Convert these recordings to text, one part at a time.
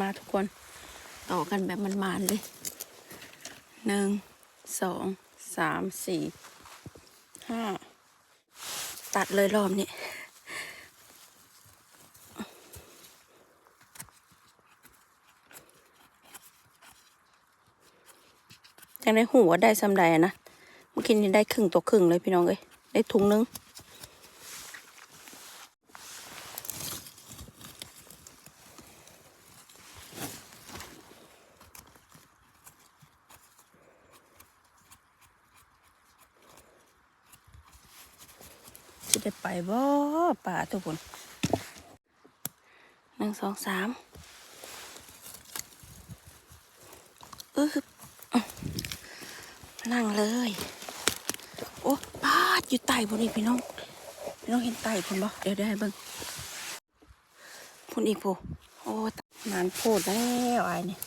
มาทุกคน ต่อกันแบบมันๆเลยหนึ่งสองสามสี่ห้าตัดเลยรอบนี้ยังได้หัวได้ซ้ำใดนะเมื่อกี้นี้ได้ครึ่งตัวครึ่งเลยพี่น้องเอ้ยได้ถุงนึง จะได้ไป บ่ป่าทุกคนหนึ่งสองสามเออนั่งเลย โอ้ปาดอยู่ใต้พุ่นอีกพี่น้อง พี่น้องเห็นใต้พุ่นบ่เดี๋ยวเดี๋ยวให้เบิ่งพุ่นอีกผู้โอ้นานโพดแล้วไอ้นี่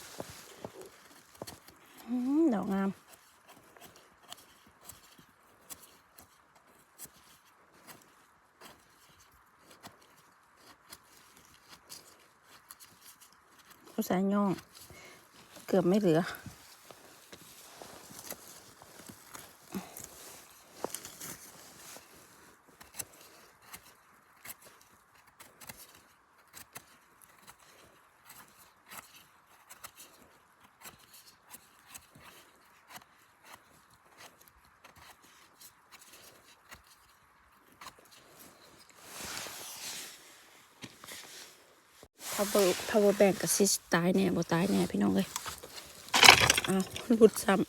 ดอกงาม อุตส่าห์ย่อง เกือบไม่เหลือ power power bank กับซิสตายแน่บ่ตายแน่พี่น้องเลยอ้าวหลุดซ้ำ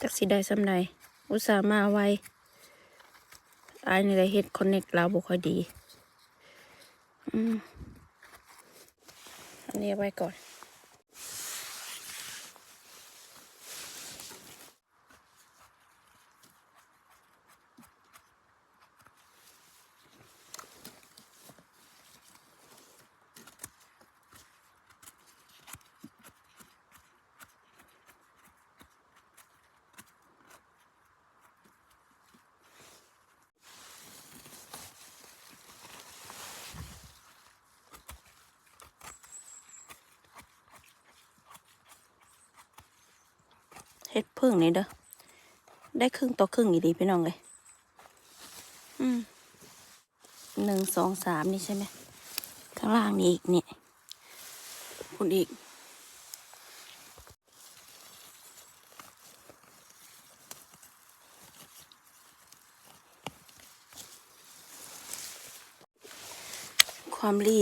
จักสีได้ซ้ำใดอุตส่าห์มาไวอายในไรเฮ็ดคอนเน็กเราบ่ค่อยดี อืมอันนี้ไว้ก่อน เฮ็ดพึ่งนี่เด้อ ได้ครึ่งต่อครึ่งอยู่ดีพี่น้องเลยอืมหนึ่งสองสามนี่ใช่ไหม ข้างล่างนี่อีกนี่คุณอีก ความรี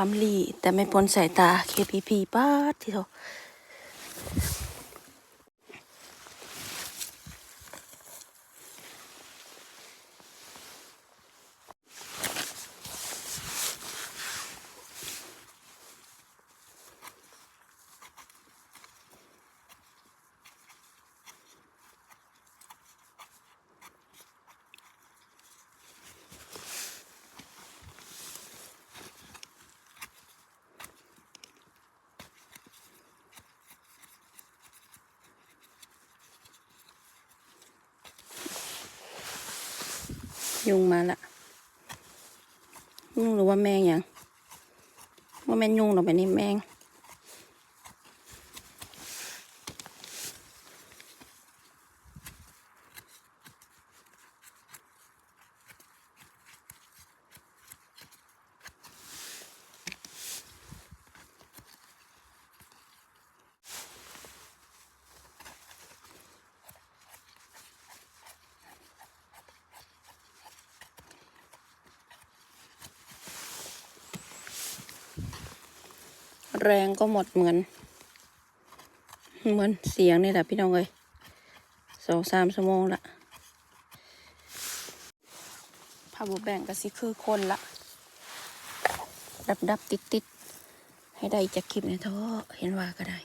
ความรีแต่ไม่พ้นสายตา KPP ป้าที่โถ ยุงมาละยุงหรือว่าแมงอย่างว่าแมงยุงหรอกแบบนี้แมง แรงก็หมดเหมือน เหมือนเสียงนี่แหละพี่น้องเลยสองสามชั่วโมงละพาบุแบ่งก็สิคือคนละ ดับดับติดติดให้ได้จากคลิปในี่ยเถอะเห็นว่าก็ได้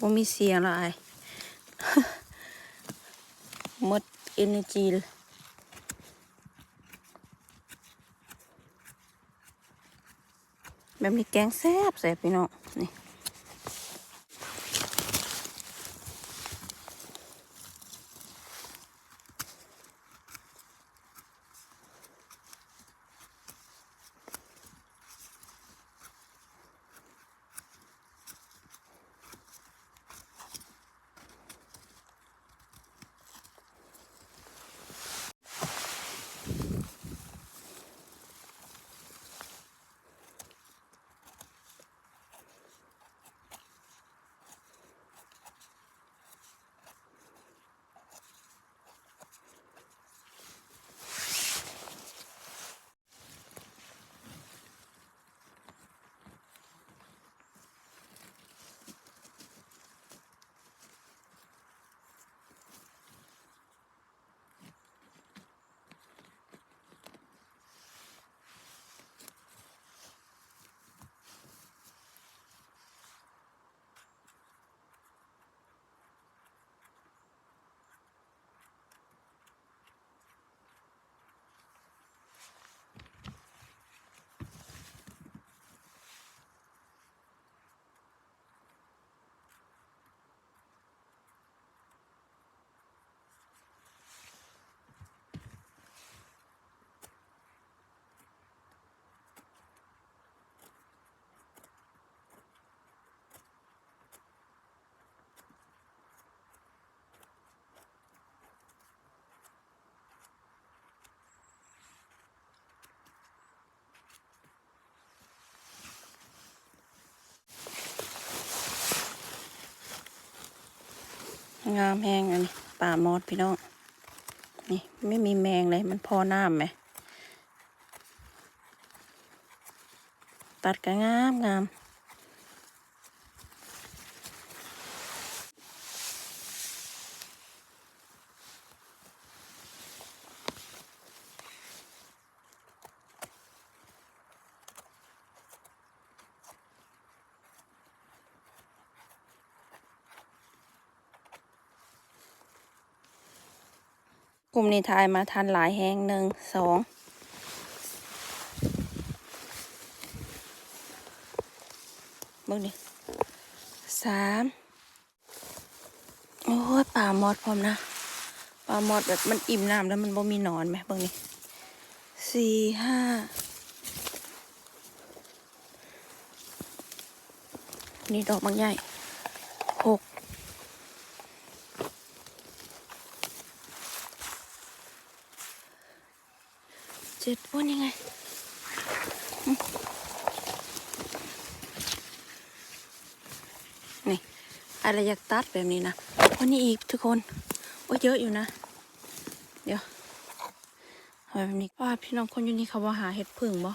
บ่มีเสียงละไอหมด energy เลแบบนี้แกงแซ่บแซ่บพี่น้องนี่ งามแห้งอันนี้ป่ามอดพี่น้อง นี่ไม่มีแมงเลย มันพอน้ำไหม ตัดก็งามงาม กลุ่มนี้ทายมาทันหลายแห้งหนึ่งสองเบิ่งดิสามโอ้ยป่ามอดพร้อมนะป่ามอดแบบมันอิ่มน้ำแล้วมันบ่มีนอนไหมเบิ่งดิสี่ห้านี่ดอกบางใหญ่หก เจ็ดอ้วนยังไง นี่ อะไรอยากตัดแบบนี้นะวันนี้อีกทุกคนโอ้ยเยอะอยู่นะ เดี๋ยวเอาแบบนี้ว่าพี่น้องคนอยู่นี่เขาว่าหาเห็ดผึ่งบ่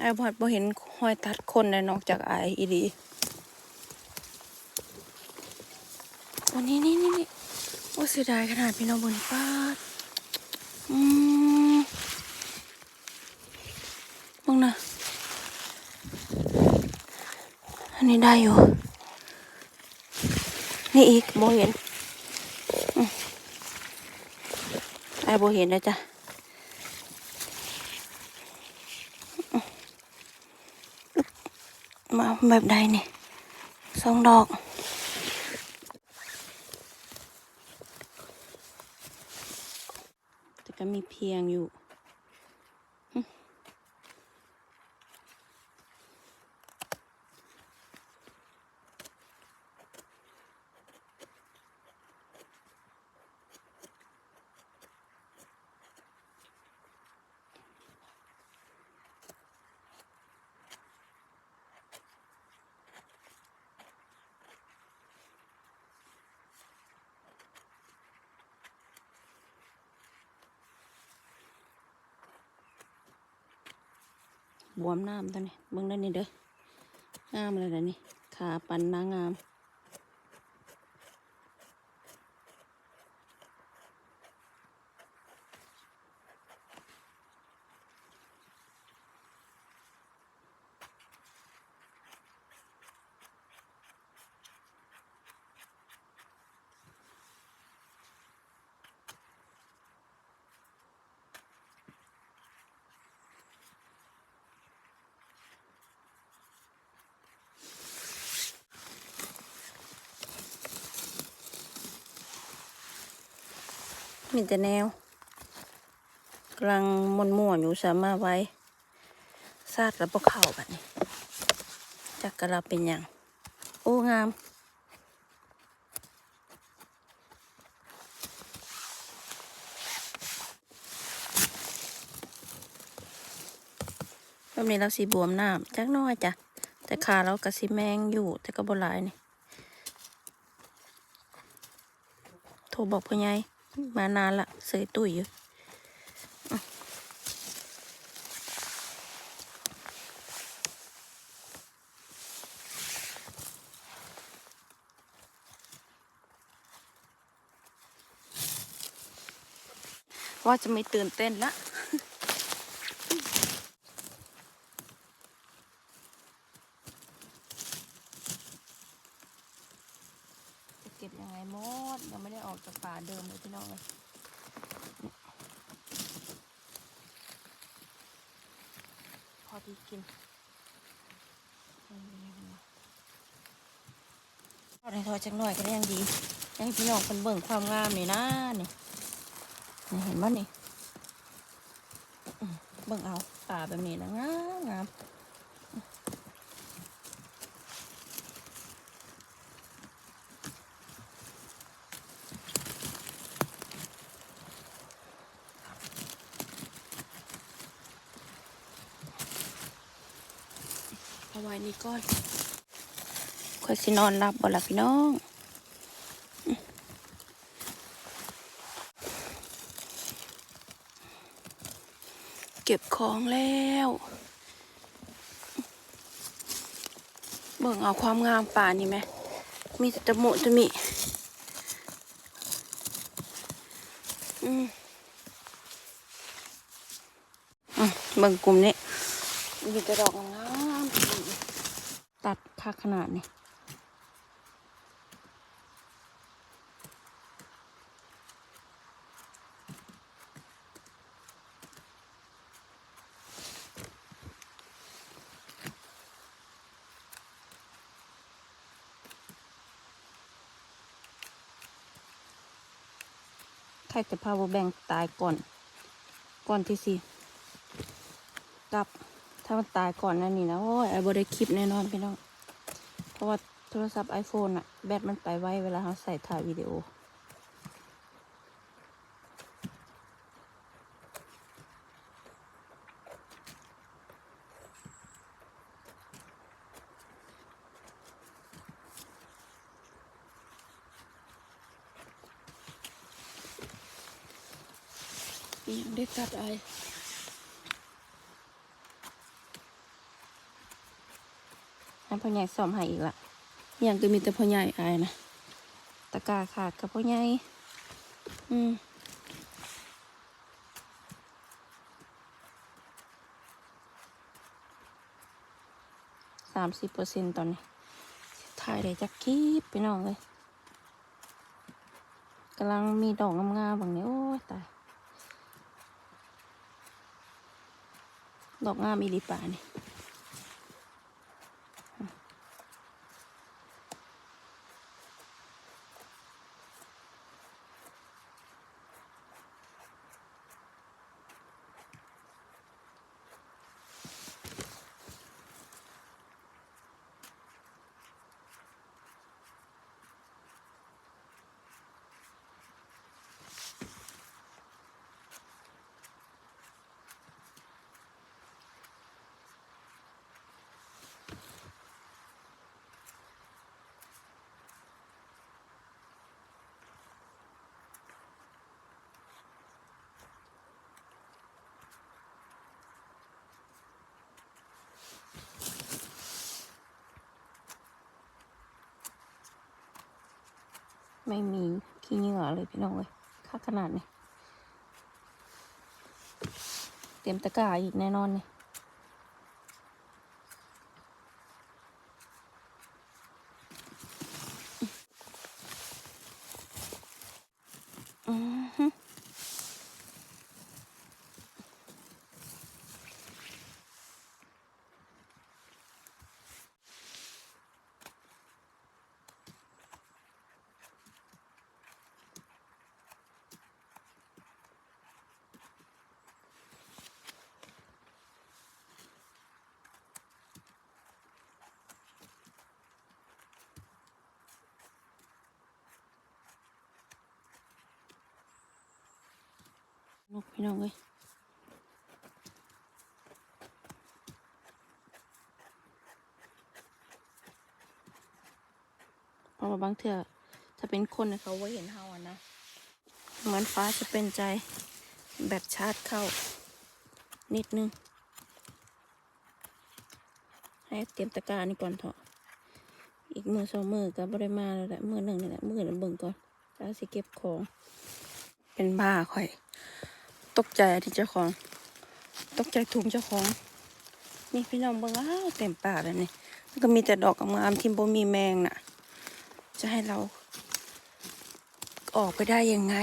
ไอ้บอดบ่เห็นหอยตัดคนเลยนอกจากไอ้อีดีวันนี้นี่นี่นี่โอ้เสียดายขนาดพี่น้องบนป้าดอืม มึงนะอั นนี้ได้อยู่ นี่อีกโบเห็นไอ้โบเห็นแล้วจ้ะมาแบบใดนี่สองดอกแต่ก็มีเพียงอยู่ บวมน้ำตัวนี้เบื้องด้านนี้เด้องามเลยเด้อนี่ขาปันนางงาม มีแต่แนวกำลังมนม่วนอยู่สามารถไว้ซาดแล้วพวกเข่าแบบนี้จักกะลาเป็นอย่างโอ้งามแบบนี้เราสีบวมหน้ำจักน้อยจ้ะ แต่ขาเรากระสีแมงอยู่ แต่ก็บลายนี่โทรบอกพ่อใหญ่ มานานละเสยตุ๋ยอยู่อะว่าจะไม่ตื่นเต้นละเก็บยังไงหมด ยังไม่ได้ออกจากป่าเดิมเลยพี่น้องเลยนี่พอดีกินท อดให้ทอดจังหน่อยก็ได้ยังดีให้พี่น้องคนเบิ่งความงามนี่นะนี่นเห็นมั้นี่เบิ่งเอาป่าแบบนี้นะงามงามเอาไว้นี่ก่อน ค่อยสินอนหลับบ่ล่ะพี่น้องเก็บของแล้ว เบิ่งเอาความงามป่านี่ไหม มีตะโมตะมิอืมอืมเบิ่งกลุ่มนี้ มีแต่ดอกงามตัดค่าขนาดนี้ ใครจะพาวัวแบ่งตายก่อน ก่อนที่สิกลับถ้ามันตายก่อนนั่นนี่นะโอ้ยไอ้บริคลิปแน่นอนพี่น้อง เพราะว่าโทรศัพท์ iPhone อะแบตมันไปไวเวลาเราใส่ถ่ายวิดีโอ ยังได้ตัดไอ ให้พ่อใหญ่ซ่อมให้อีกละยังก็มีแต่พ่อใหญ่อายนะตะกร้าขาดกับพ่อใหญ่อืมสามสิบเปอร์เซ็นต์ตอนนี้ถ่ายได้จากคลิปไปน้องเลยกำลังมีดอกงามๆบางนี้ โอ้ยตายดอกงามอีหลีป่านี่ ไม่มีขี้เหงื่อเลยพี่น้องเลยค่าขนาดนี้เตรียมตะกร้าอีกแน่นอนนี่อือ นกพี่น้องเอ้ยเพราะว่าบางเถื่อถ้าเป็นคนน่ะเขาว่าเห็นเฮาอะนะ เหมือนฟ้าจะเป็นใจแบตชาร์จเข้า นิดนึง ให้เตรียมตะกร้านี่ก่อนเถอะอีกมือสองมือก็บริมาแล้วแหละมือหนึ่งนี่แหละมือหนึ่งเบิ่งก่อนแล้วสิเก็บของ เป็นบ้าค่อย ตกใจที่เจ้าของ ตกใจทุมเจ้าของ นี่พี่น้องเบิ่งอ้าวเต็มป่าแบบนี้มันก็มีแต่ดอกงามที่บ่มีแมงน่ะ จะให้เราออกไปได้ยังไง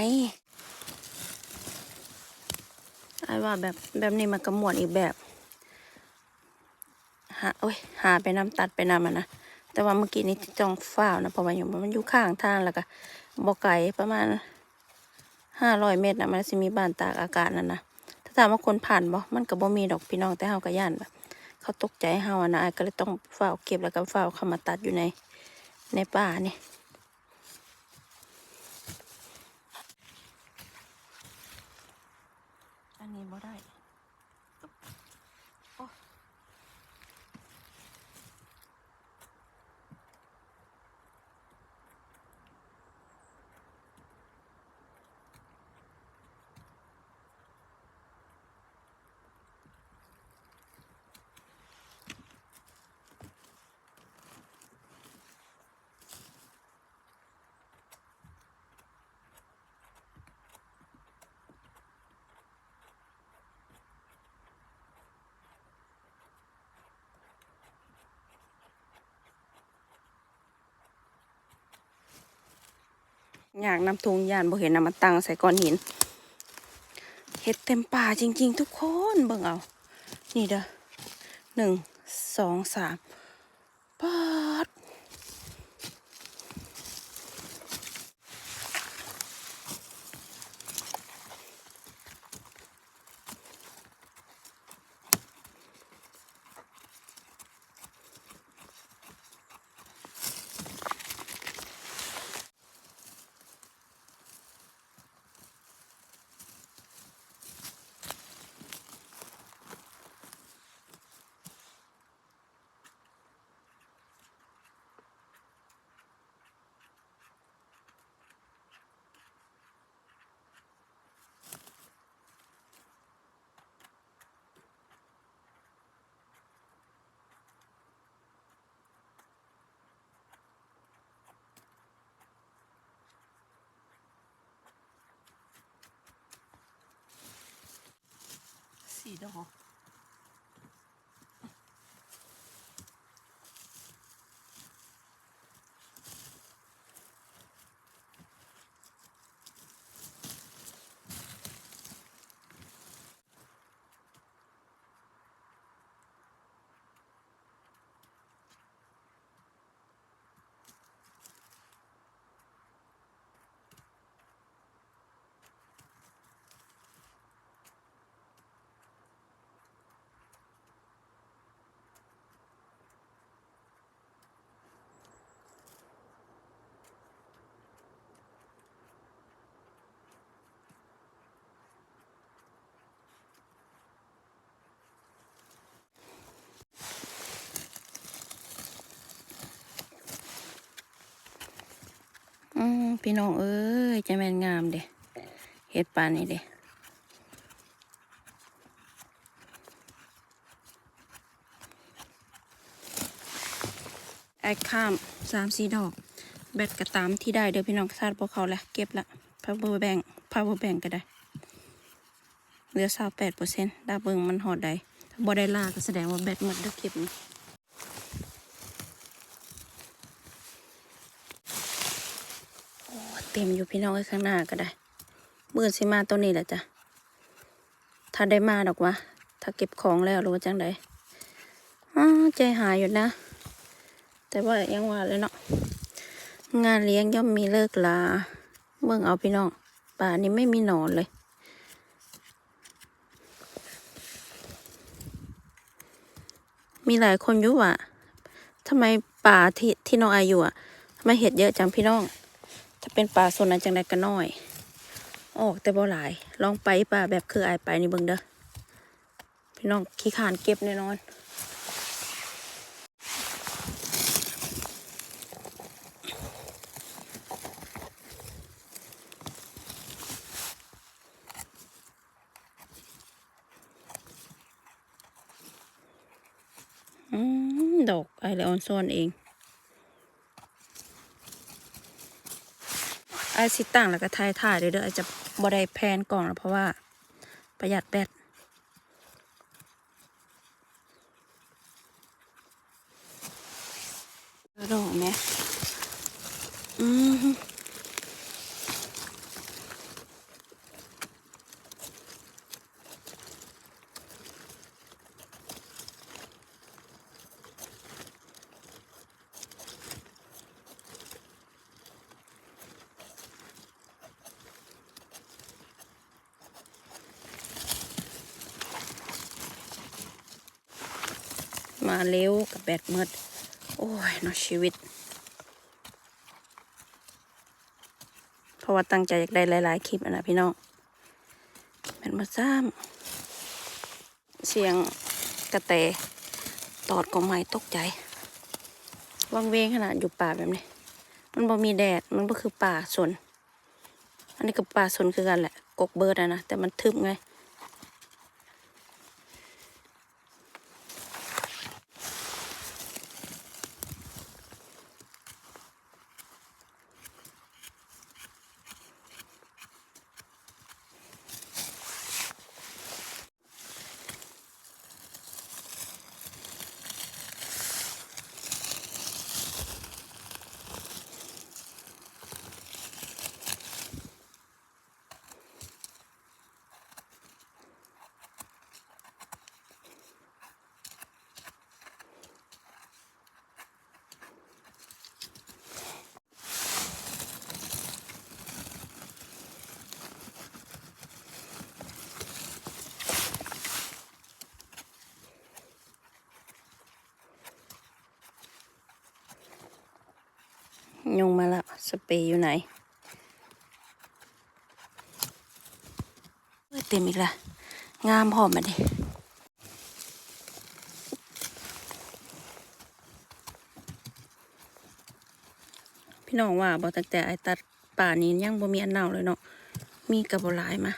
ไอ้ว่าแบบแบบนี้มันกระมวลอีกแบบหาโอ้ยหาไปน้ำตัดไปน้ำมันนะแต่ว่าเมื่อกี้นี้จองฝ้าวนะเพราะว่าอยู่มันอยู่ข้างทางแล้วก็บ่ไกลประมาณ ห้าร้อยเมตรนะมันสิมีบ้านตากอากาศนั่นนะถ้าถามว่าคนผ่านบ่มันก็บ่มีดอกพี่น้องแต่เฮาก็ย่านแบบเขาตกใจเฮาอะนะอายก็เลยต้องเฝ้าเก็บแล้วก็เฝ้าเข้ามาตัดอยู่ในในป่านี่อันนี้บ่ได้ อยากนำทุงยานบ่เห็นนำมาตั้งใส่ก้อนหิน เห็ดเต็มป่าจริง ๆ ทุกคนเบิ่งเอา นี่เด้อหนึ่งสองสามปอด สี่ดอก อืมพี่น้องเอ้ยจะแมนงามเด้เห็ดปานนี่เด้ไอ้ข้ามสามสีดอก แบตกระตามที่ได้เดี๋ยวพี่น้องทราบพวกเขาแหละเก็บละพาวเวอร์แบงพาวเวอร์แบงก็ได้ เหลือสาแปดเปอร์เซ็นต์ดาเบิงมันหอดได้ถ้าบ่ได้ลาก็แสดงว่าแบตหมดเด้อเก็บนี่โอ้เต็ มอยู่พี่น้องไอ้ข้างหน้าก็ได้ มือสิมาตัวนี้แหละจ้ะ ถ้าได้มาดอกวะ ถ้าเก็บของแล้วรือว่าจังใดอใจหายอยู่นะ แต่ว่ายังว่าเลยเนาะ งานเลี้ยงย่อมมีเลิกลาเบิ่งเอาพี่น้อง ป่านี้ไม่มีหนอนเลยมีหลายคนอยุว่ะทำไมป่าที่ที่น้องอาอยู่อะทำไมเห็ดเยอะจังพี่น้อง ถ้าเป็นป่าโซนนั้นจังใดก็น้อย ออกแต่บ่หลาย ลองไปป่าแบบคืออายไปนี่เบิ่งเด้อ พี่น้องขี้ขานเก็บแน่นอนอืมดอกไอเลออนซ่อนเอง ไอซิตั้งแล้วก็ถ่ายถ่ายเด้อเด้อไอจะบ่ได้แพนกล่องแล้วเพราะว่าประหยัดแบตดอกไหมอืมมาเร็วกับแบตหมดโอ้ยเนาะชีวิต เพราะว่าตั้งใจอยากได้หลาย ๆ คลิปนะพี่น้องแมันมาซ้ำเสียงกระแตตอดกองไม้ตกใจ วังเวงขนาดอยู่ป่าแบบนี้ มันบ่มีแดด มันก็คือป่าสน อันนี้ก็ป่าสนคือกันแหละ กกเบิร์ดนะ แต่มันทึบไง ยุงมาแล้วสเปรย์อยู่ไหนเต็มอีกละงามพอมมาดิพี่น้องว่าบอกตั้งแต่ไอตัดป่านี้ยังบ่มีอันเน่าเลยเนาะมีกระบหลายมา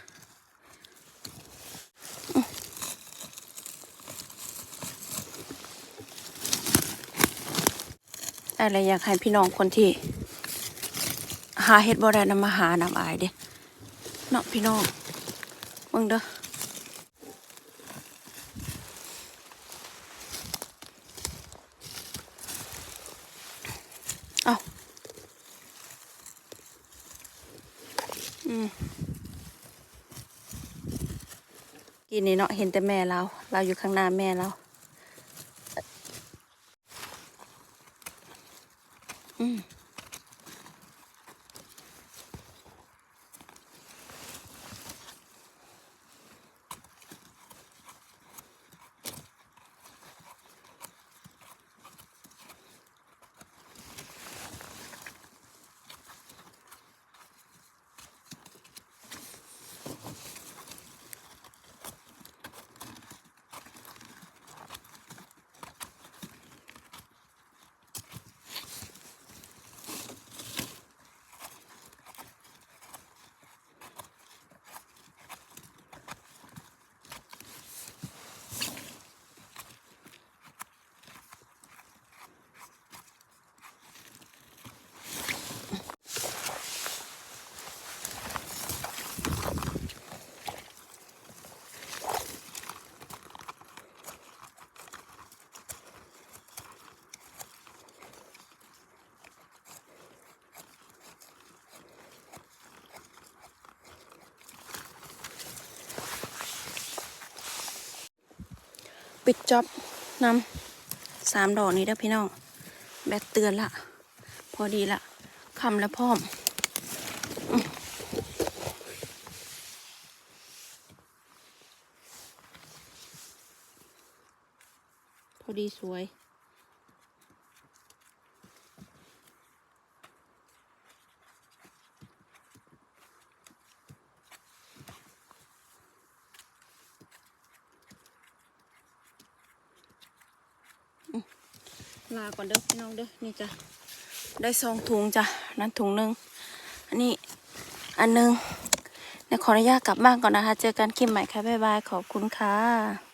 อะไรอยากให้พี่น้องคนที่ หาเห็ดบ่ได้นำมาหานำอายเด้เนาะพี่น้องเบิ่งเด้อเอาอืมกินนี่เนาะเห็นแต่แม่เรา เราอยู่ข้างหน้าแม่เรา ปิดจ็อบนำสามดอกนี้ได้พี่น้อง แบตเตือนละ พอดีละคำและพร้อมอื้อพอดีสวย ก่อนเด้อพี่น้องเด้อนี่จ้ะได้ซองถุงจ้ะนั่นถุงหนึ่งอันนี้อันหนึ่งเดี๋ยวขออนุญาตกลับบ้านก่อนนะคะ เจอกันคลิปใหม่ค่ะบ๊ายบายขอบคุณค่ะ